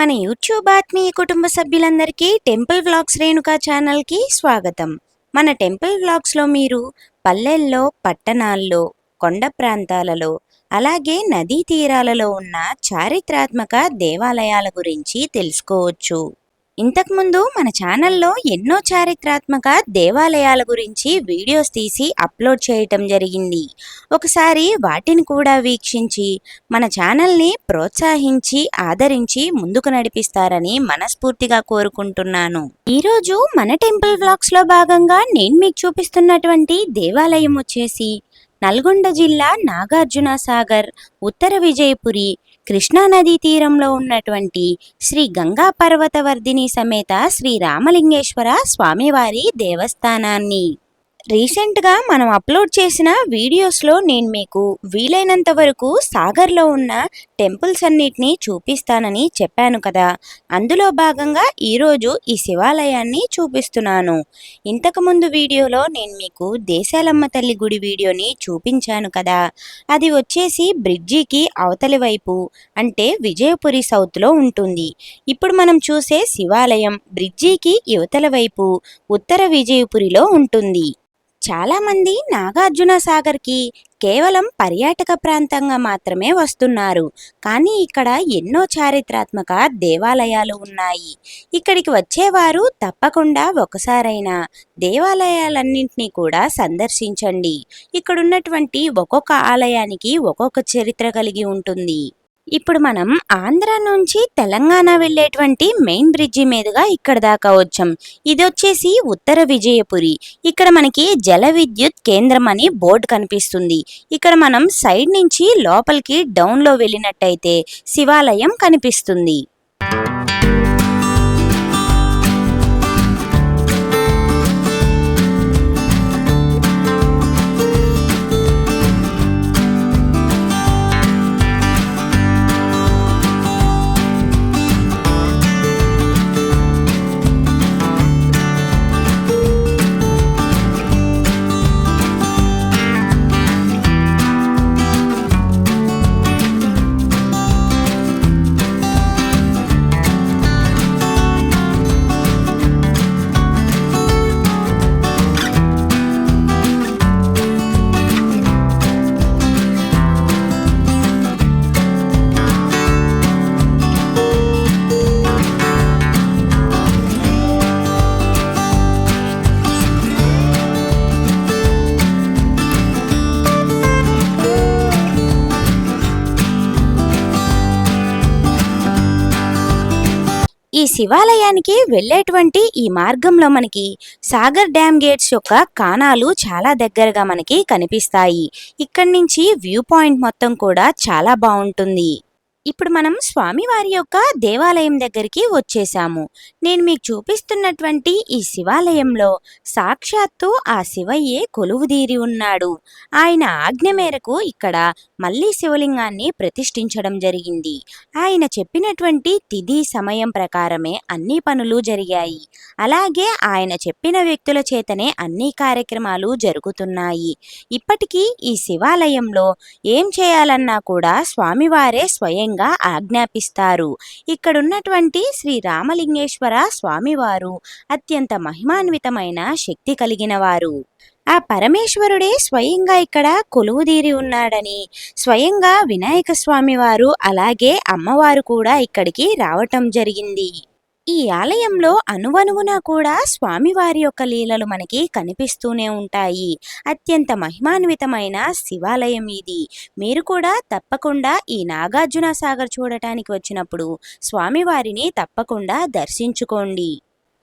మన యూట్యూబ్ ఆత్మీయ కుటుంబ సభ్యులందరికీ టెంపుల్ వ్లాగ్స్ రేణుకా ఛానల్కి స్వాగతం. మన టెంపుల్ వ్లాగ్స్లో మీరు పల్లెల్లో పట్టణాల్లో కొండ ప్రాంతాలలో అలాగే నదీ తీరాలలో ఉన్న చారిత్రాత్మక దేవాలయాల గురించి తెలుసుకోవచ్చు. ఇంతకుముందు మన ఛానల్లో ఎన్నో చారిత్రాత్మక దేవాలయాల గురించి వీడియోస్ తీసి అప్లోడ్ చేయటం జరిగింది. ఒకసారి వాటిని కూడా వీక్షించి మన ఛానల్ని ప్రోత్సహించి ఆదరించి ముందుకు నడిపిస్తారని మనస్ఫూర్తిగా కోరుకుంటున్నాను. ఈరోజు మన టెంపుల్ బ్లాక్స్లో భాగంగా నేను మీకు చూపిస్తున్నటువంటి దేవాలయం వచ్చేసి నల్గొండ జిల్లా నాగార్జున సాగర్ ఉత్తర విజయపురి కృష్ణా నదీ తీరంలో ఉన్నటువంటి శ్రీ గంగా పర్వతవర్ధిని సమేత శ్రీ రామలింగేశ్వర స్వామివారి దేవస్థానాన్ని. రీసెంట్గా మనం అప్లోడ్ చేసిన వీడియోస్లో నేను మీకు వీలైనంత వరకు సాగర్లో ఉన్న టెంపుల్స్ అన్నిటినీ చూపిస్తానని చెప్పాను కదా. అందులో భాగంగా ఈరోజు ఈ శివాలయాన్ని చూపిస్తున్నాను. ఇంతకుముందు వీడియోలో నేను మీకు దేశాలమ్మ తల్లి గుడి వీడియోని చూపించాను కదా. అది వచ్చేసి బ్రిడ్జికి అవతలి వైపు అంటే విజయపురి సౌత్లో ఉంటుంది. ఇప్పుడు మనం చూసే శివాలయం బ్రిడ్జికి యువతల వైపు ఉత్తర విజయపురిలో ఉంటుంది. చాలామంది నాగార్జున సాగర్కి కేవలం పర్యాటక ప్రాంతంగా మాత్రమే వస్తున్నారు. కానీ ఇక్కడ ఎన్నో చారిత్రాత్మక దేవాలయాలు ఉన్నాయి. ఇక్కడికి వచ్చేవారు తప్పకుండా ఒకసారైనా దేవాలయాలన్నింటినీ కూడా సందర్శించండి. ఇక్కడ ఉన్నటువంటి ఒక్కొక్క ఆలయానికి ఒక్కొక్క చరిత్ర కలిగి ఉంటుంది. ఇప్పుడు మనం ఆంధ్ర నుంచి తెలంగాణ వెళ్ళేటువంటి మెయిన్ బ్రిడ్జి మీదుగా ఇక్కడ దాకా వచ్చాం. ఇది వచ్చేసి ఉత్తర విజయపురి. ఇక్కడ మనకి జల విద్యుత్ కేంద్రం అని బోర్డు కనిపిస్తుంది. ఇక్కడ మనం సైడ్ నుంచి లోపలికి డౌన్లో వెళ్ళినట్టయితే శివాలయం కనిపిస్తుంది. శివాలయానికి వెళ్ళేటువంటి ఈ మార్గంలో మనకి సాగర్ డ్యామ్ గేట్స్ యొక్క కాణాలు చాలా దగ్గరగా మనకి కనిపిస్తాయి. ఇక్కడి నుంచి వ్యూ పాయింట్ మొత్తం కూడా చాలా బాగుంటుంది. ఇప్పుడు మనం స్వామివారి యొక్క దేవాలయం దగ్గరికి వచ్చేసాము. నేను మీకు చూపిస్తున్నటువంటి ఈ శివాలయంలో సాక్షాత్తు ఆ శివయ్యే కొలువుదీరి ఉన్నాడు. ఆయన ఆజ్ఞ మేరకు ఇక్కడ మళ్ళీ శివలింగాన్ని ప్రతిష్ఠించడం జరిగింది. ఆయన చెప్పినటువంటి తిథి సమయం ప్రకారమే అన్ని పనులు జరిగాయి. అలాగే ఆయన చెప్పిన వ్యక్తుల చేతనే అన్ని కార్యక్రమాలు జరుగుతున్నాయి. ఇప్పటికీ ఈ శివాలయంలో ఏం చేయాలన్నా కూడా స్వామివారే స్వయం స్వయంగా ఆజ్ఞాపిస్తారు. ఇక్కడున్నటువంటి శ్రీ రామలింగేశ్వర స్వామివారు అత్యంత మహిమాన్వితమైన శక్తి కలిగిన వారు ఆ పరమేశ్వరుడే స్వయంగా ఇక్కడ కొలువుదీరి ఉన్నాడని స్వయంగా వినాయక స్వామి వారు అలాగే అమ్మవారు కూడా ఇక్కడికి రావటం జరిగింది. ఈ ఆలయంలో అనువనువున కూడా స్వామివారి యొక్క లీలలు మనకి కనిపిస్తూనే ఉంటాయి. అత్యంత మహిమాన్వితమైన శివాలయం ఇది. మీరు కూడా తప్పకుండా ఈ నాగార్జున సాగర్ చూడటానికి వచ్చినప్పుడు స్వామివారిని తప్పకుండా దర్శించుకోండి.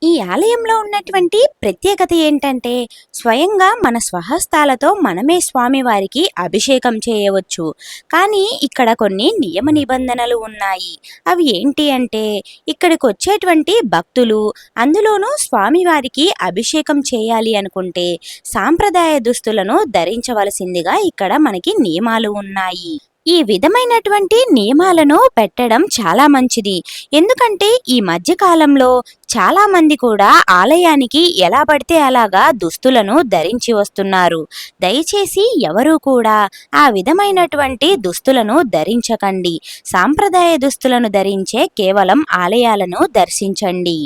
ఈ ఆలయంలో ఉన్నటువంటి ప్రత్యేకత ఏంటంటే స్వయంగా మన స్వహస్తాలతో మనమే స్వామివారికి అభిషేకం చేయవచ్చు. కానీ ఇక్కడ కొన్ని నియమ నిబంధనలు ఉన్నాయి. అవి ఏంటి అంటే ఇక్కడికి వచ్చేటువంటి భక్తులు అందులోనూ స్వామివారికి అభిషేకం చేయాలి అనుకుంటే సాంప్రదాయ దుస్తులను ధరించవలసిందిగా ఇక్కడ మనకి నియమాలు ఉన్నాయి. ఈ విధమైనటువంటి నియమాలను పెట్టడం చాలా మంచిది. ఎందుకంటే ఈ మధ్య కాలంలో చాలా మంది కూడా ఆలయానికి ఎలా పడితే అలాగా దుస్తులను ధరించి వస్తున్నారు. దయచేసి ఎవరూ కూడా ఆ విధమైనటువంటి దుస్తులను ధరించకండి. సాంప్రదాయ దుస్తులను ధరించే కేవలం ఆలయాలను దర్శించండి.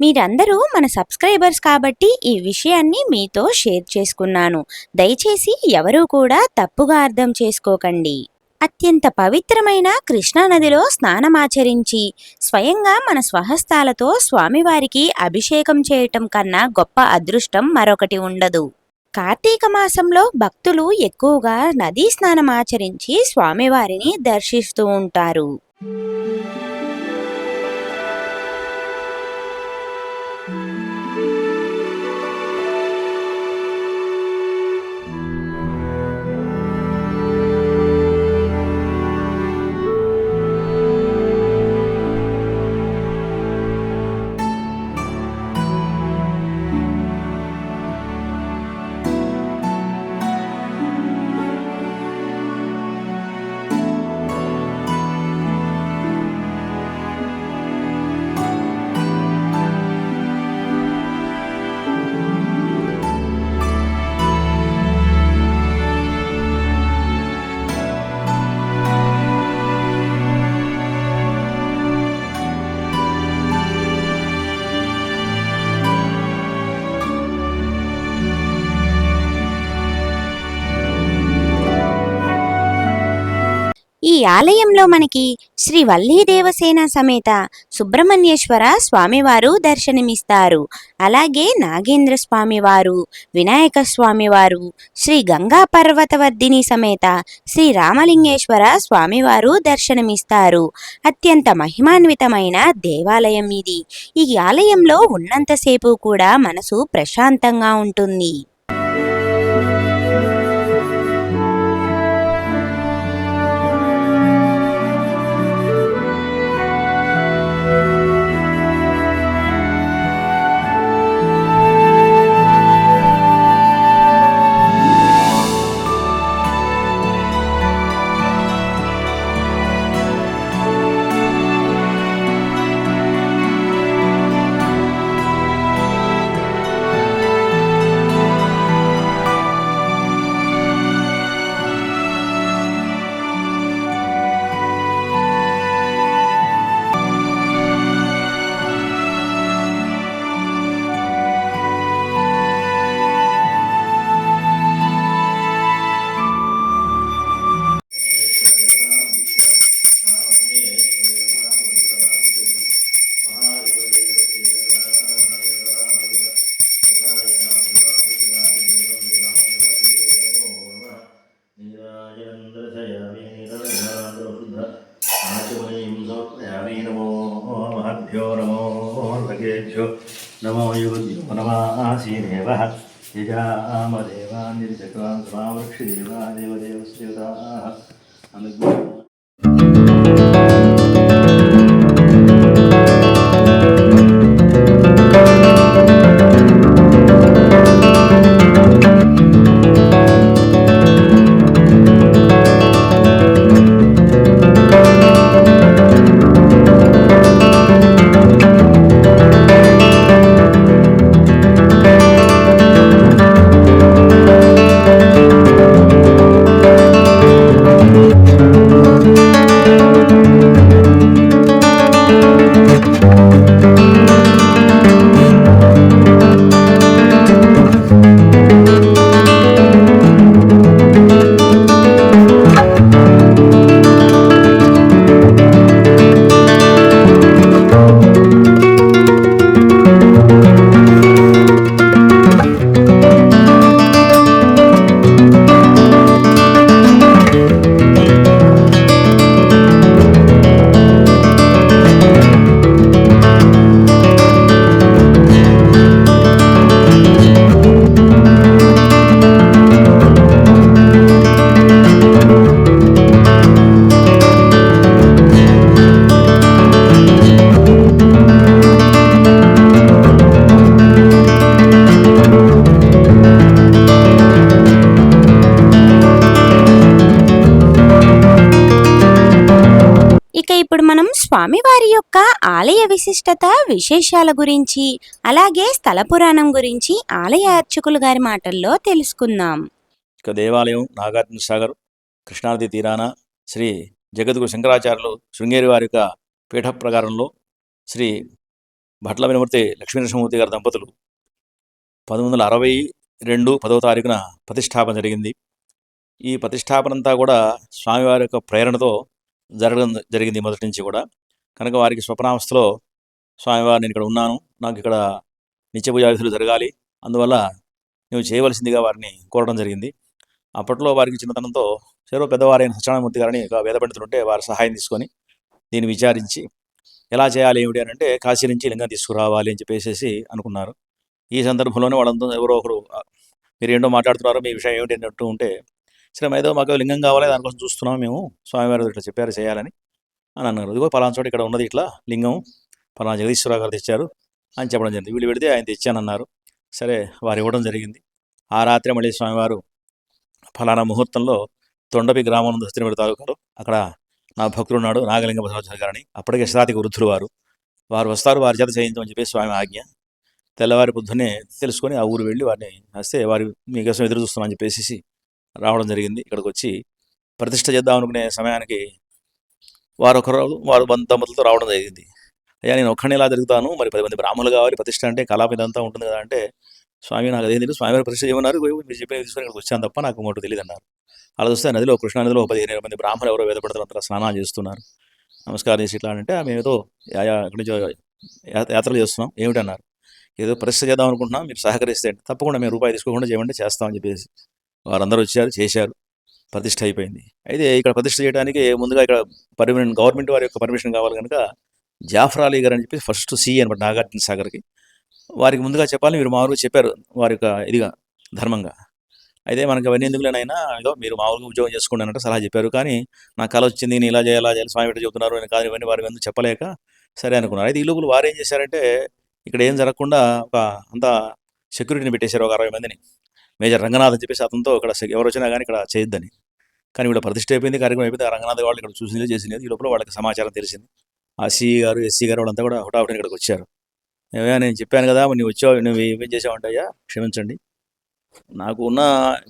మీరందరూ మన సబ్స్క్రైబర్స్ కాబట్టి ఈ విషయాన్ని మీతో షేర్ చేసుకున్నాను. దయచేసి ఎవరూ కూడా తప్పుగా అర్థం చేసుకోకండి. అత్యంత పవిత్రమైన కృష్ణానదిలో స్నానమాచరించి స్వయంగా మన స్వహస్తాలతో స్వామివారికి అభిషేకం చేయటం కన్నా గొప్ప అదృష్టం మరొకటి ఉండదు. కార్తీక మాసంలో భక్తులు ఎక్కువగా నదీ స్నానమాచరించి స్వామివారిని దర్శిస్తూ ఉంటారు. ఈ ఆలయంలో మనకి శ్రీ వల్లీ దేవసేన సమేత సుబ్రహ్మణ్యేశ్వర స్వామివారు దర్శనమిస్తారు. అలాగే నాగేంద్ర స్వామివారు వినాయక స్వామివారు శ్రీ గంగా పర్వతవర్ధిని సమేత శ్రీ రామలింగేశ్వర స్వామివారు దర్శనమిస్తారు. అత్యంత మహిమాన్వితమైన దేవాలయం ఇది. ఈ ఆలయంలో ఉన్నంతసేపు కూడా మనసు ప్రశాంతంగా ఉంటుంది. యజామదేవాన్ నిర్జకాన్ సమావృక్షి దేవా దేవదేవస్దేవతా అనుగ్రహ స్వామివారి యొక్క ఆలయ విశిష్టత విశేషాల గురించి అలాగే స్థల పురాణం గురించి ఆలయ అర్చకులు గారి మాటల్లో తెలుసుకుందాం. ఇక దేవాలయం నాగార్జున సాగర్ కృష్ణానది తీరాన శ్రీ జగద్గురు శంకరాచార్యులు శృంగేరి వారి యొక్క పీఠ ప్రకారంలో శ్రీ భట్ల వినమూర్తి లక్ష్మీనరసింహమూర్తి గారి దంపతులు పంతొమ్మిది వందల అరవై రెండు పదవ తారీఖున ప్రతిష్టాపన జరిగింది. ఈ ప్రతిష్టాపన అంతా కూడా స్వామివారి యొక్క ప్రేరణతో జరగడం జరిగింది మొదటి నుంచి కూడా. కనుక వారికి స్వప్నావస్థలో స్వామివారు నేను ఇక్కడ ఉన్నాను. నాకు ఇక్కడ నిత్య జరగాలి. అందువల్ల నువ్వు చేయవలసిందిగా వారిని కోరడం జరిగింది. అప్పట్లో వారికి చిన్నతనంతో చెరో పెద్దవారైన సత్యనారాయణమూర్తి గారిని ఒక వేద పండితులుంటే వారి సహాయం తీసుకొని దీన్ని విచారించి ఎలా చేయాలి? ఏమిటి? అని అంటే కాశీ నుంచి లింగం తీసుకురావాలి అని చెప్పేసి అనుకున్నారు. ఈ సందర్భంలోనే వాళ్ళంతా ఎవరో ఒకరు మీరు ఏంటో మాట్లాడుతున్నారు మీ విషయం ఏమిటి? అంటూ ఉంటే సరే ఏదో మాకు లింగం కావాలి దానికోసం చూస్తున్నాం మేము. స్వామివారు ఇట్లా చెప్పారు చేయాలని. అని అన్నారు. ఇదిగో పలానా చోట ఇక్కడ ఉన్నది ఇట్లా లింగం పలానా జగదీశ్వరరావు గారు తెచ్చారు అని చెప్పడం జరిగింది. వీళ్ళు పెడితే ఆయన తెచ్చానన్నారు. సరే వారు ఇవ్వడం జరిగింది. ఆ రాత్రి మళ్ళీ స్వామివారు ఫలానా ముహూర్తంలో తొండపి గ్రామం ఉంది సత్యనపల్లి తాలూకాలో అక్కడ నా భక్తుడు ఉన్నాడు నాగలింగ బసవరాజు గారని. అప్పటికే శతాధిక వృద్ధులు వారు. వారు వస్తారు వారి చేత చేయించమని చెప్పి స్వామి ఆజ్ఞ. తెల్లవారి పొద్దున్నే తెలుసుకొని ఆ ఊరు వెళ్ళి వారిని వస్తే వారి మీకోసం ఎదురు చూస్తున్నామని చెప్పేసి రావడం జరిగింది. ఇక్కడికి వచ్చి ప్రతిష్ట చేద్దాం అనుకునే సమయానికి వారు ఒకరు వారు బంధు దంపతులతో రావడం జరిగింది. అయ్యా నేను ఒక్కడిని ఇలా తిరుగుతాను. మరి పది మంది బ్రాహ్మణులు కావాలి ప్రతిష్ట అంటే కళాప ఇదంతా ఉంటుంది కదా అంటే స్వామి నాకు అదేం తెలియదు స్వామివారి ప్రతిష్ట ఏమన్నారు మీరు చెప్పిన తీసుకొని ఇక్కడికి వచ్చాను తప్ప నాకు మోటు తెలియదు అన్నారు. అలా చూస్తే నదిలో కృష్ణా నదిలో పదిహేను ఇరవై మంది బ్రాహ్మణులు ఎవరో వేదపడతారు అంతా స్నానాలు చేస్తున్నారు. నమస్కారం చేసి ఇట్లా అంటే మేము ఏదో ఇక్కడి నుంచి యాత్రలు చేస్తున్నాం. ఏమిటన్నారు? ఏదో ప్రతిష్ట చేద్దాం అనుకుంటున్నాం. మీరు సహకరిస్తే తప్పకుండా మేము రూపాయి తీసుకోకుండా చేయమంటే చేస్తామని చెప్పేసి వారందరూ వచ్చారు చేశారు. ప్రతిష్ట అయిపోయింది. అయితే ఇక్కడ ప్రతిష్ట చేయడానికి ముందుగా ఇక్కడ పర్మిషన్ గవర్నమెంట్ వారి యొక్క పర్మిషన్ కావాలి కనుక జాఫర్ అలీ గారు అని చెప్పి ఫస్ట్ సి అనమాట నాగార్జున సాగర్కి. వారికి ముందుగా చెప్పాలి మీరు మామూలుగా చెప్పారు వారి యొక్క ఇదిగా ధర్మంగా. అయితే మనకి అవన్నీ ఎందుకులేనైనా ఏదో మీరు మామూలుగా ఉద్యోగం చేసుకోండి అన్నట్టు సలహా చెప్పారు. కానీ నాకు కళ వచ్చింది నేను ఇలా చేయాలి చేయాలి స్వామి పెట్టి చెబుతున్నారు నేను కాదు ఇవన్నీ వారికి ఎందుకు చెప్పలేక సరే అనుకున్నారు. అయితే ఈ లోపల వారు ఏం చేశారంటే ఇక్కడ ఏం జరగకుండా ఒక అంత సెక్యూరిటీని పెట్టేశారు ఒక అరవై మందిని. మేజర్ రంగనాథ్ అని చెప్పేసి అతనితో ఇక్కడ ఎవరు వచ్చినా కానీ ఇక్కడ చేయొద్దని. కానీ వీళ్ళ ప్రతిష్ట అయిపోయింది కార్యక్రమం అయిపోయింది ఆ రంగనాథ్ వాళ్ళు ఇక్కడ చూసింది చేసింది. ఈ లోపల వాళ్ళకి సమాచారం తెలిసింది. ఆ సిఈ గారు ఎస్సీ గారు వాళ్ళంతా కూడా హుటాహుటిని ఇక్కడికి వచ్చారు. ఏమయ్యా నేను చెప్పాను కదా నువ్వు వచ్చావు నువ్వు ఏం చేసావంటే క్షమించండి. నాకు ఉన్న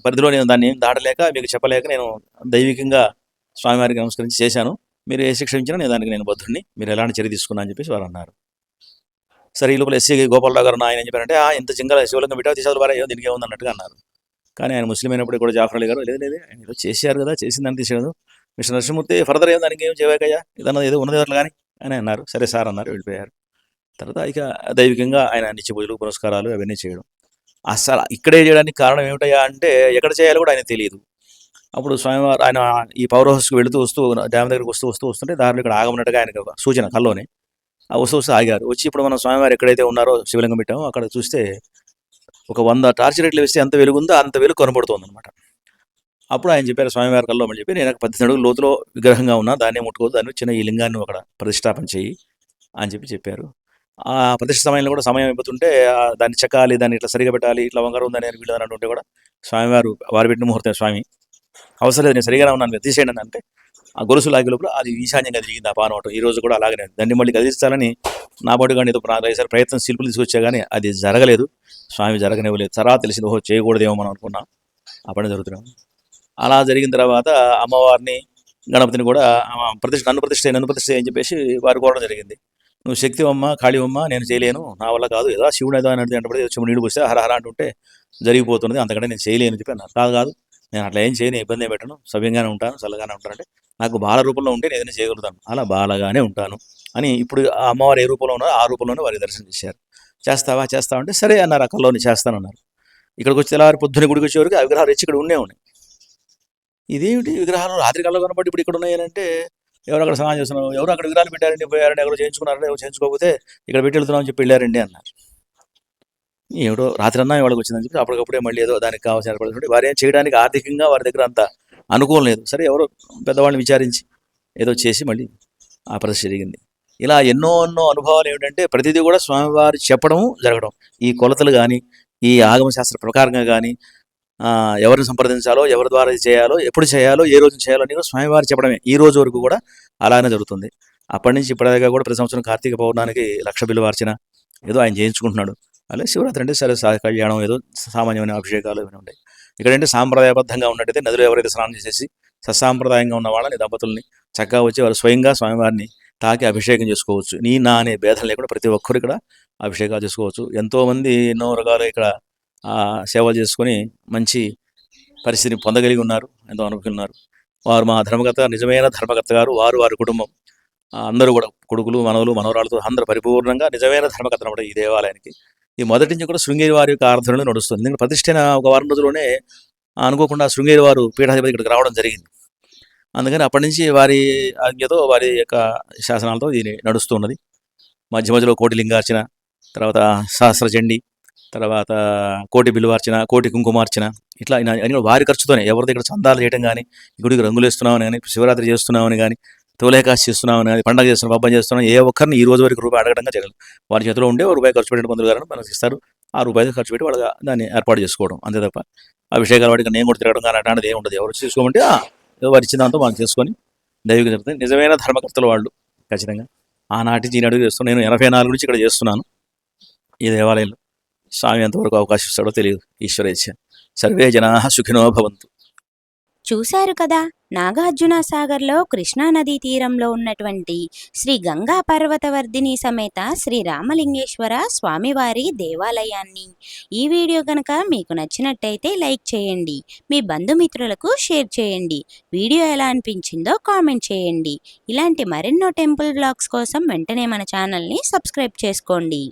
పరిధిలో నేను దాన్ని ఏం దాటలేక మీకు చెప్పలేక నేను దైవికంగా స్వామివారికి నమస్కరించి చేశాను. మీరు ఏ శిక్ష ఇచ్చినా నేను దానికి నేను బద్ధుడిని. మీరు ఎలాంటి చర్య తీసుకున్నా అని చెప్పేసి వారు అన్నారు. సరే ఈ లోపల ఎస్సీ గోపాలరావు గారు ఆయన ఏం చెప్పారంటే "ఆ, ఇంత జింగల శివలింగం పెట్టావు తీసారు వారే దీనికి ఏముంది అన్నారు. కానీ ఆయన ముస్లిం అయినప్పుడు కూడా జాఫర్ అలీ గారు లేదు లేదు ఆయన ఏదో చేశారు కదా చేసిందని తీసాడు మిస్టర్ నరసింహమూర్తి ఫర్దర్ ఏం దానికి ఏం చేయకయ్యా ఇదన్నా ఏదో ఉన్నది వాళ్ళు కానీ అని అన్నారు. సరే సార్ అన్నారు వెళ్ళిపోయారు. తర్వాత ఇక దైవికంగా ఆయన నిత్య పూజలు పురస్కారాలు అవన్నీ చేయడం. అసలు ఇక్కడే చేయడానికి కారణం ఏమిటయ్యా అంటే ఎక్కడ చేయాలో కూడా ఆయన తెలియదు. అప్పుడు స్వామివారు ఆయన ఈ పవర్ హౌస్కి వెళుతూ వస్తూ డ్యామ్ దగ్గరికి వస్తూ వస్తూ వస్తుంటే దారిలో ఇక్కడ ఆగమన్నట్టుగా ఆయనకు సూచన కల్లోనే. వస్తూ వస్తూ ఆగారు. వచ్చి ఇప్పుడు మనం స్వామివారు ఎక్కడైతే ఉన్నారో శివలింగం పెట్టామో అక్కడ చూస్తే ఒక వంద టార్చ్ రేట్లు వేస్తే ఎంత వెలుగుందో అంత వెలుగు కనబడుతుంది అనమాట అప్పుడు ఆయన చెప్పారు స్వామివారి కల్లో అని చెప్పి నేను పద్దెనిమిది అడుగులు లోతులో విగ్రహంగా ఉన్నా దాన్ని ముట్టుకోదు దాన్ని చిన్న ఈ లింగాన్ని అక్కడ ప్రతిష్టాపన చేయి అని చెప్పి చెప్పారు. ఆ ప్రతిష్ట సమయంలో కూడా సమయం అయిపోతుంటే దాన్ని చెక్కాలి దాన్ని ఇట్లా సరిగా పెట్టాలి ఇట్లా వంగరం ఉందని వీళ్ళు అని అంటుంటే కూడా స్వామివారు వారు పెట్టిన ముహూర్తం స్వామి అవసరం లేదు నేను సరిగానే ఉన్నాను తీసేయండి అంటే ఆ గొలుసు లాగే లోపల అది ఈశాన్యంగా తిరిగింది ఆ పానవటం ఈ రోజు కూడా అలాగనే. దాన్ని మళ్ళీ కదిలిస్తానని నా బాడీ కానీ ఏదో ప్రయత్నం శిల్పులు తీసుకొచ్చా కానీ అది జరగలేదు. స్వామి జరగనివ్వలేదు. తర్వాత తెలిసింది ఓహో చేయకూడదేమో మనం అనుకున్నాం. ఆ పని జరుగుతున్నాం అలా జరిగిన తర్వాత అమ్మవారిని గణపతిని కూడా ప్రతిష్ట ప్రతిష్ఠ నన్ను ప్రతిష్ఠ నన్ను ప్రతిష్ఠ అని చెప్పేసి వారు కోరడం జరిగింది. నువ్వు శక్తి అమ్మ కాళీ అమ్మ నేను చేయలేను నా వల్ల కాదు. ఏదో శివుడు ఏదో అని అంటే శివుడు నీళ్ళు పోస్తే హర అంటుంటే జరిగిపోతున్నది. అంతకంటే నేను చేయలేను చెప్పి అన్నారు. కాదు కాదు. నేను అట్లా ఏం చేయను ఇబ్బంది పెట్టను. సవ్యంగానే ఉంటాను చల్లగానే ఉంటానంటే నాకు బాల రూపంలో ఉంటే నేను ఏదైనా చేయగలుగుతాను. అలా బాలగానే ఉంటాను అని ఇప్పుడు ఆ అమ్మవారు ఏ రూపంలో ఉన్నారో ఆ రూపంలోనే వారికి దర్శనం చేశారు. చేస్తావా? చేస్తావా? అంటే సరే అన్నారు ఆ కల్లోని చేస్తానన్నారు ఇక్కడికి వచ్చి తెల్లవారి పొద్దున్న గుడికి వచ్చేవరకు ఆ విగ్రహాలు రెచ్చి ఇక్కడ ఉండే ఉన్నాయి. ఇదేమిటి విగ్రహాలు? రాత్రి కళ్ళ కనబడి ఇప్పుడు ఇక్కడ ఉన్నాయనంటే ఎవరు అక్కడ స్నానం చేస్తున్నారు? ఎవరు అక్కడ విగ్రహాలు పెట్టారండి? పోయారండి? ఎవరు చేయించుకున్నారండి? ఎవరు చేయించుకోకపోతే ఇక్కడ పెట్టి వెళ్తున్నామని చెప్పి వెళ్ళారండి అన్నారు. ఏమిటో రాత్రి అన్నా వాళ్ళకి వచ్చిందని చెప్పి అప్పటికప్పుడే మళ్ళీ ఏదో దానికి కావాల్సిన ఏర్పడుతుంది వారు ఏం చేయడానికి ఆర్థికంగా వారి దగ్గర అంత అనుకూలం లేదు. సరే ఎవరో పెద్దవాళ్ళని విచారించి ఏదో చేసి మళ్ళీ ఆ పరిస్థితి జరిగింది. ఇలా ఎన్నో ఎన్నో అనుభవాలు ఏమిటంటే ప్రతిదీ కూడా స్వామివారు చెప్పడం జరగడం. ఈ కొలతలు కానీ ఈ ఆగమ శాస్త్ర ప్రకారంగా కానీ ఎవరిని సంప్రదించాలో ఎవరి ద్వారా ఇది చేయాలో ఎప్పుడు చేయాలో ఏ రోజు చేయాలో అని కూడా స్వామివారు చెప్పడమే. ఈ రోజు వరకు కూడా అలానే జరుగుతుంది. అప్పటి నుంచి ఇప్పటిదాకా కూడా ప్రతి సంవత్సరం కార్తీక పౌర్ణానికి లక్ష బిల్లు వార్చిన ఏదో ఆయన చేయించుకుంటున్నాడు. అలాగే శివరాత్రి అంటే సరే కళ్యాణం ఏదో సామాన్యమైన అభిషేకాలు ఇవన్నీ ఉంటాయి. ఇక్కడంటే సాంప్రదాయబద్ధంగా ఉన్నట్టయితే నదిలో ఎవరైతే స్నానం చేసేసి సత్సాంప్రదాయంగా ఉన్న వాళ్ళని దంపతుల్ని చక్కగా వచ్చి వారు స్వయంగా స్వామివారిని తాకి అభిషేకం చేసుకోవచ్చు. నీ నా అనే భేదం లేకుండా ప్రతి ఒక్కరు ఇక్కడ అభిషేకాలు చేసుకోవచ్చు. ఎంతోమంది ఎన్నో రకాలు ఇక్కడ సేవలు చేసుకొని మంచి పరిస్థితిని పొందగలిగి ఉన్నారు. ఎంతో అనుకున్నారు వారు మా ధర్మకర్త నిజమైన ధర్మకర్త గారు వారు వారి కుటుంబం. అందరూ కూడా కొడుకులు మనవలు మనవరాలతో అందరూ పరిపూర్ణంగా నిజమైన ధర్మకథ అనమాట ఈ దేవాలయానికి. ఈ మొదటి నుంచి కూడా శృంగేరి వారి యొక్క ఆరాధనలో నడుస్తుంది. ఎందుకంటే ప్రతిష్టైన ఒక వారం రోజుల్లోనే అనుకోకుండా శృంగేరి వారు పీఠాధిపతి ఇక్కడికి రావడం జరిగింది. అందుకని అప్పటి నుంచి వారి ఆజ్ఞతో వారి యొక్క శాసనాలతో ఇది నడుస్తున్నది. మధ్య మధ్యలో కోటి లింగార్చన తర్వాత సహస్రచండి తర్వాత కోటి బిల్లువార్చన కోటి కుంకుమార్చన ఇట్లా అన్ని కూడా వారి ఖర్చుతోనే. ఎవరిది ఇక్కడ చందాలు చేయడం కానీ గుడికి రంగులు వేస్తున్నామని కానీ శివరాత్రి చేస్తున్నామని కానీ తోలేకాశ చేస్తున్నామని అది పండగ చేస్తున్నాం పబ్బం చేస్తున్నాం ఏ ఒక్కరిని ఈ రోజు వరకు రూపాయి అడగడంగా జరగదు. వారి చేతిలో ఉండే రూపాయి ఖర్చు పెట్టిన పంతులు గారు మనకు ఇస్తారు. ఆ రూపాయి ఖర్చు పెట్టి వాళ్ళ దాన్ని ఏర్పాటు చేసుకోవడం అంతే తప్ప. అభిషేకాలు వాటికి నేను కూడా తిరగడం కానీ అట్లాంటిది ఏమి ఉండదు. ఎవరు చేసుకోమంటే వారి ఇచ్చిన దాంతో మనం చేసుకొని దైవిక జరుగుతుంది నిజమైన ధర్మకర్తలు వాళ్ళు ఖచ్చితంగా. ఆనాటి ఈనాడు చేస్తున్నాను నేను ఎనభై నాలుగు నుంచి ఇక్కడ చేస్తున్నాను. ఈ దేవాలయంలో. స్వామి ఎంతవరకు అవకాశం ఇస్తాడో తెలియదు ఈశ్వరేచ్ఛ. సర్వే జనా సుఖినో భవంతు. చూశారు కదా! నాగార్జున సాగర్లో కృష్ణానదీ తీరంలో ఉన్నటువంటి శ్రీ గంగా పర్వతవర్ధిని సమేత శ్రీ రామలింగేశ్వర స్వామివారి దేవాలయాన్ని. ఈ వీడియో కనుక మీకు నచ్చినట్టయితే లైక్ చేయండి. మీ బంధుమిత్రులకు షేర్ చేయండి. వీడియో ఎలా అనిపించిందో కామెంట్ చేయండి. ఇలాంటి మరెన్నో టెంపుల్ బ్లాగ్స్ కోసం వెంటనే మన ఛానల్ని సబ్స్క్రైబ్ చేసుకోండి.